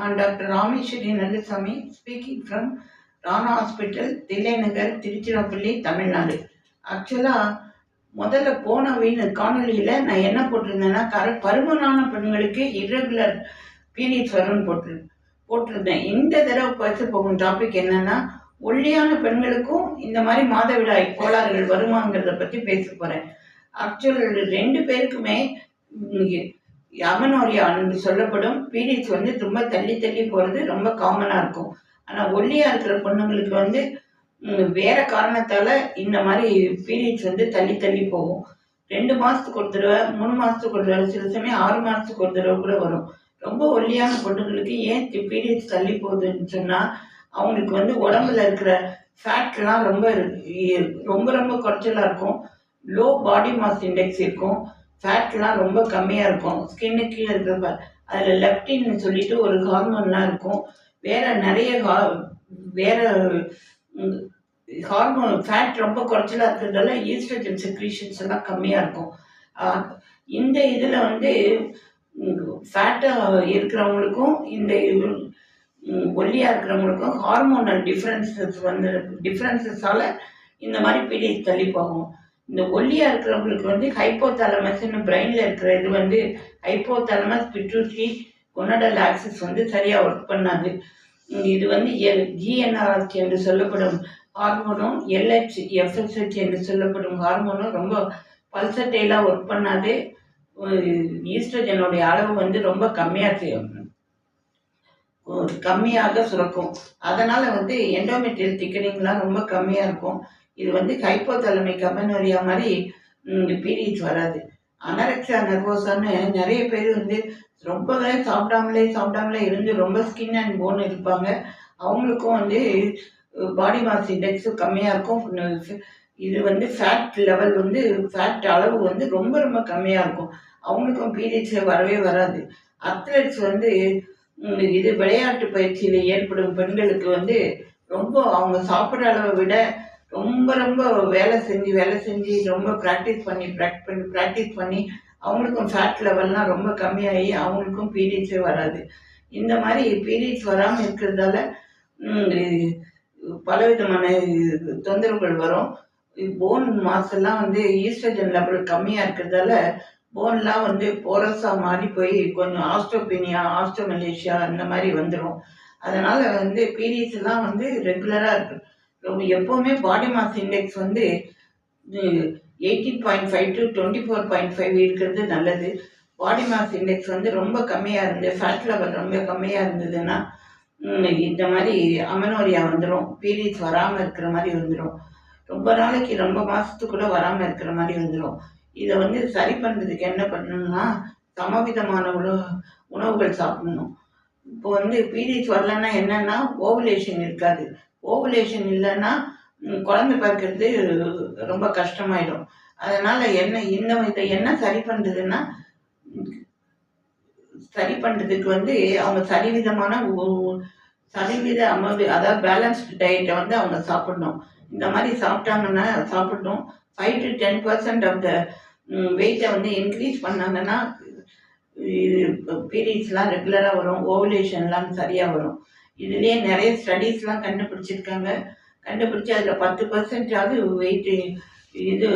நான் doctor Rameswari Nallasamy speaking from Rana hospital Thillainagar Tiruchirappalli Tamil Nadu. ஆக்சுவலாக முதல்ல போன வீணு காணொலியில் நான் என்ன போட்டிருந்தேன்னா கர பருமனான பெண்களுக்கு இரகுலர் பீரியட்ஸ் வரும்னு போட்டு போட்டிருந்தேன். இந்த தடவை பேச போகும் டாபிக் என்னன்னா ஒல்லியான பெண்களுக்கும் இந்த மாதிரி மாதவிடாய் கோளாறுகள் வருமாங்கிறத பற்றி பேச போகிறேன் ஆக்சுவல் ரெண்டு பேருக்குமே அமனோரியா என்று சொல்லப்படும் பீரியட்ஸ் வந்து ரொம்ப தள்ளி தள்ளி போகிறது ரொம்ப காமனாக இருக்கும். ஆனால் ஒல்லியாக இருக்கிற பொண்ணுங்களுக்கு வந்து வேற காரணத்தால் இந்த மாதிரி பீரியட்ஸ் வந்து தள்ளி தள்ளி போகும். ரெண்டு மாதத்துக்கு ஒரு தடவை மூணு மாதத்துக்கு ஒரு தடவை சில சமயம் ஆறு மாதத்துக்கு ஒரு தடவை கூட வரும். ரொம்ப ஒல்லியான பொண்ணுங்களுக்கு ஏன் பீரியட்ஸ் தள்ளி போகுதுன்னு சொன்னால் அவங்களுக்கு வந்து உடம்புல இருக்கிற ஃபேட்லாம் ரொம்ப ரொம்ப ரொம்ப குறைச்சலாக இருக்கும். லோ பாடி மாஸ் இண்டெக்ஸ் இருக்கும். ஃபேட்லாம் ரொம்ப கம்மியாக இருக்கும். ஸ்கின்னு கீழே இருக்கிற அதில் லெப்டின்னு சொல்லிட்டு ஒரு ஹார்மோன்லாம் இருக்கும். வேற நிறைய ஹா- வேற ஹார்மோன் ஃபேட் ரொம்ப குறைச்சலாக இருக்கிறதால ஈஸ்ட்ரஜன் செக்ரீஷன்ஸ் எல்லாம் கம்மியாக இருக்கும். இந்த இதில் வந்து ஃபேட்டாக இருக்கிறவங்களுக்கும் இந்த ஒல்லியாக இருக்கிறவங்களுக்கும் ஹார்மோனல் டிஃப்ரென்சஸ் வந்து டிஃப்ரென்சஸால் இந்த மாதிரி பீரியட் தள்ளி போகும். இந்த ஒல்லியா இருக்கிறவங்களுக்கு வந்து ஹைப்போதாலமஸ்ன்னு பிரெயின்ல இருக்கிற இது வந்து ஹைப்போதாலமஸ் பிட்ரூட்ரி கொனடல் ஆக்சிஸ் வந்து சரியாக ஒர்க் பண்ணாது. இது வந்து ஜிஎன்ஆர்ஹெச் என்று சொல்லப்படும் ஹார்மோனும் எல்ஹெச் எஃப்எஸ்ஹெச் என்று சொல்லப்படும் ஹார்மோனும் ரொம்ப பல்சட்டையெல்லாம் ஒர்க் பண்ணாது. ஈஸ்ட்ரஜனுடைய அளவு வந்து ரொம்ப கம்மியாக கம்மியாக சுரக்கும். அதனால் வந்து எண்டோமெட்ரியல் திக்கனிங்லாம் ரொம்ப கம்மியாக இருக்கும். இது வந்து ஹைப்போதலமிக் கமனோரியா மாதிரி பீரியட்ஸ் வராது. அனரெக்ஸா நர்வோசான்னு நிறைய பேர் வந்து ரொம்பவே சாப்பிடாமலே சாப்பிடாமலே இருந்து ரொம்ப ஸ்கின் அண்ட் போன் இருப்பாங்க. அவங்களுக்கும் வந்து பாடி மாஸ் இண்டெக்ஸும் கம்மியாக இருக்கும். இது வந்து ஃபேட் லெவல் வந்து ஃபேட் அளவு வந்து ரொம்ப ரொம்ப கம்மியாக இருக்கும். அவங்களுக்கும் பீரியட்ஸில் வரவே வராது. அத்லெட்ஸ் வந்து இது விளையாட்டு பயிற்சியில் ஏற்படும் பெண்களுக்கு வந்து ரொம்ப அவங்க சாப்பிட்ற அளவை விட ரொம்ப ரொம்ப வேலை செஞ்சு வேலை செஞ்சு ரொம்ப ப்ராக்டிஸ் பண்ணி ப்ராக்ட் பண்ணி ப்ராக்டிஸ் பண்ணி அவங்களுக்கும் ஃபேட் லெவல்லாம் ரொம்ப கம்மியாகி அவங்களுக்கும் பீரியட்ஸே வராது. இந்த மாதிரி பீரியட்ஸ் வராமல் இருக்கிறதால பலவிதமான தொந்தரவுகள் வரும். போன் மாசெல்லாம் வந்து ஈஸ்ட்ரஜன் லெவல் கம்மியாக இருக்கிறதால போன்லாம் வந்து போரஸா மாறி போய் கொஞ்சம் ஆஸ்ட்ரோபீனியா ஆஸ்ட்ரோமலேஷியா அந்த மாதிரி வந்துடும் அதனால் வந்து பீரியட்ஸ் எல்லாம் வந்து ரெகுலராக இருக்கு. ரொம்ப எப்போவுமே பாடி மாஸ் இண்டெக்ஸ் வந்து eighteen point five to twenty four point five இருக்கிறது நல்லது. பாடி மாஸ் இண்டெக்ஸ் வந்து ரொம்ப கம்மியாக இருந்து ஃபேட் லெவல் ரொம்ப கம்மியாக இருந்ததுன்னா இந்த மாதிரி அமனோரியா வந்துடும் பீரியட்ஸ் வராமல் இருக்கிற மாதிரி வந்துடும் ரொம்ப நாளைக்கு ரொம்ப மாதத்துக்கு கூட வராமல் இருக்கிற மாதிரி வந்துடும் இதை வந்து சரி பண்ணுறதுக்கு என்ன பண்ணணும்னா சமவிதமான உணவு உணவுகள் சாப்பிடணும். இப்போ வந்து பீரியட்ஸ் வரலன்னா என்னன்னா ஓவுலேஷன் இருக்காது. ஓவுலேஷன் இல்லைன்னா குழந்தை பார்க்கறது ரொம்ப கஷ்டமாயிடும். அதனால என்ன இந்த இதை என்ன சரி பண்ணுறதுன்னா சரி பண்ணுறதுக்கு வந்து அவங்க சரிவிதமான சரிவித அமர்வு அதாவது பேலன்ஸ்டு டயட்டை வந்து அவங்க சாப்பிடணும். இந்த மாதிரி சாப்பிட்டாங்கன்னா சாப்பிடணும். Five to ten percent of the வெயிட்டை வந்து இன்க்ரீஸ் பண்ணாங்கன்னா பீரியட்ஸ்லாம் ரெகுலராக வரும் ஓவலேஷன்லாம் சரியாக வரும். இதுலேயே நிறைய ஸ்டடீஸ்லாம் கண்டுபிடிச்சிருக்காங்க. கண்டுபிடிச்சி அதில் பத்து பர்சன்டாவது வெயிட்டு இது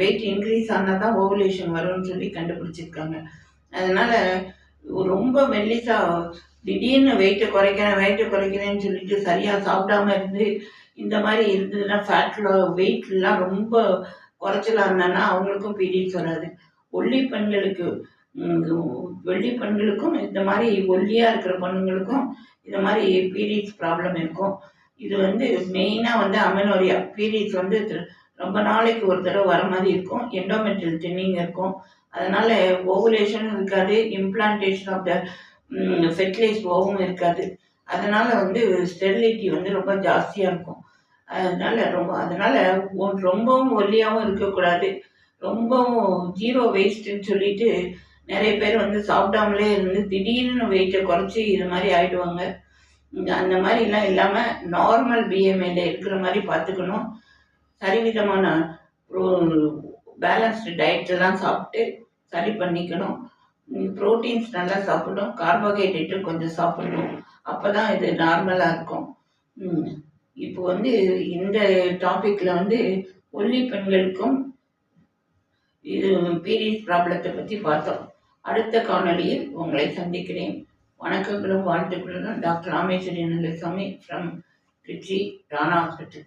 வெயிட் இன்க்ரீஸ் ஆனால் தான் ஓவலேஷன் வரும்னு சொல்லி கண்டுபிடிச்சிருக்காங்க. அதனால் ரொம்ப மெல்லிசாக திடீர்னு வெயிட்டை குறைக்கிறேன் வெயிட்டை குறைக்கிறேன்னு சொல்லிட்டு சரியாக சாப்பிடாம இருந்து இந்த மாதிரி இருந்ததுன்னா ஃபேட்டில் வெயிட்லாம் ரொம்ப குறைச்சலா அவங்களுக்கும் பீரியட்ஸ் வராது ஒல்லி பெண்களுக்கு வெள்ளி பெண்களுக்கும் இந்த மாதிரி ஒல்லியாக இருக்கிற பெண்களுக்கும் இந்த மாதிரி பீரியட்ஸ் ப்ராப்ளம் இருக்கும். இது வந்து மெயினாக வந்து அமெனோரியா பீரியட்ஸ் வந்து ரொம்ப நாளைக்கு ஒரு தடவை வர மாதிரி இருக்கும். எண்டோமெட்ரியல் தின்னிங் இருக்கும். அதனால ஓவுலேஷனும் இருக்காது. Implantation of the fertilize ovum இருக்காது. அதனால் வந்து ஸ்டெரிலிட்டி வந்து ரொம்ப ஜாஸ்தியாக இருக்கும். அதனால் ரொம்ப அதனால் ரொம்பவும் ஒல்லியாகவும் இருக்கக்கூடாது. ரொம்பவும் ஜீரோ வெயிஸ்ட்டுன்னு சொல்லிட்டு நிறைய பேர் வந்து சாப்பிடாமலே இருந்து திடீர்னு வெயிட்டை குறைச்சி இது மாதிரி ஆயிடுவாங்க. அந்த மாதிரிலாம் இல்லாமல் நார்மல் பிஎம்ஐல இருக்கிற மாதிரி பார்த்துக்கணும். சரிவிதமான பேலன்ஸ்டு டயட்டெல்லாம் சாப்பிட்டு சரி பண்ணிக்கணும். ப்ரோட்டீன்ஸ் நல்லா சாப்பிடணும் கார்போஹைட்ரேட்டும் கொஞ்சம் சாப்பிடணும். அப்போ தான் இது நார்மலாக இருக்கும். இப்போ வந்து இந்த டாப்பிக்கில் வந்து ஒல்லி பெண்களுக்கும் இது பீரியட் ப்ராப்ளத்தை பற்றி பார்த்தோம். அடுத்த காணொலியில் உங்களை சந்திக்கிறேன். வணக்கங்களும் வாழ்த்துக்களும். Doctor Rameswari Nallasamy from Trichy Rana hospital